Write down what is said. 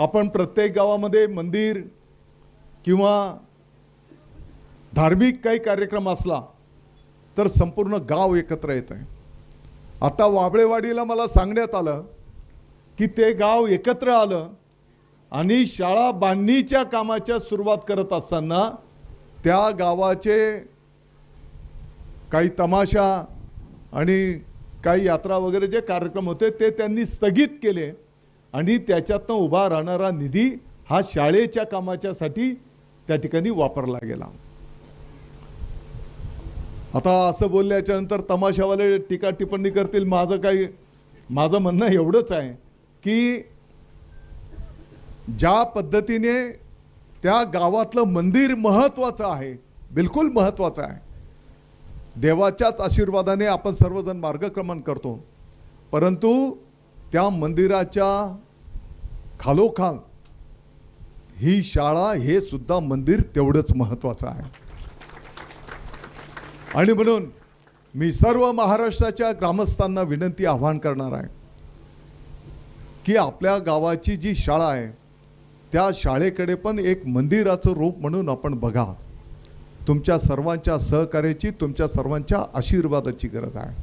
आपण प्रत्येक गावामध्ये मंदिर किंवा धार्मिक काही कार्यक्रम असला तर संपूर्ण गाव एकत्र येत आहे आता वाबळेवाडीला मला सांगण्यात आलं की ते गाव एकत्र आलं आणि शाळा बांधणीच्या कामाच्या सुरुवात करत असताना त्या गावाचे काही तमाशा आणि काही यात्रा वगैरे जे कार्यक्रम होते ते त्यांनी स्थगित केले. आणि त्याच्यातनं उभा राहणारा निधी हा शाळेच्या कामाच्यासाठी त्या ठिकाणी वापरला गेला. आता असं बोलल्याच्या नंतर तमाशावाले टीका टिप्पणी करतील. माझं काही माझं म्हणणं एवढंच आहे की ज्या पद्धतीने त्या गावातलं मंदिर महत्वाचं आहे बिलकुल महत्त्वाचं आहे देवाच्याच आशीर्वादाने आपण सर्वजण मार्गक्रमण करतो. परंतु त्या मंदिराच्या खालोखाल ही शाळा हे सुद्धा मंदिर तेवढंच महत्वाचं आहे. आणि म्हणून मी सर्व महाराष्ट्राच्या ग्रामस्थांना विनंती आवाहन करणार आहे की आपल्या गावाची जी शाळा आहे त्या शाळेकडे पण एक मंदिराचं रूप म्हणून आपण बघा. तुमच्या सर्वांच्या सहकार्याची तुमच्या सर्वांच्या आशीर्वादाची गरज आहे.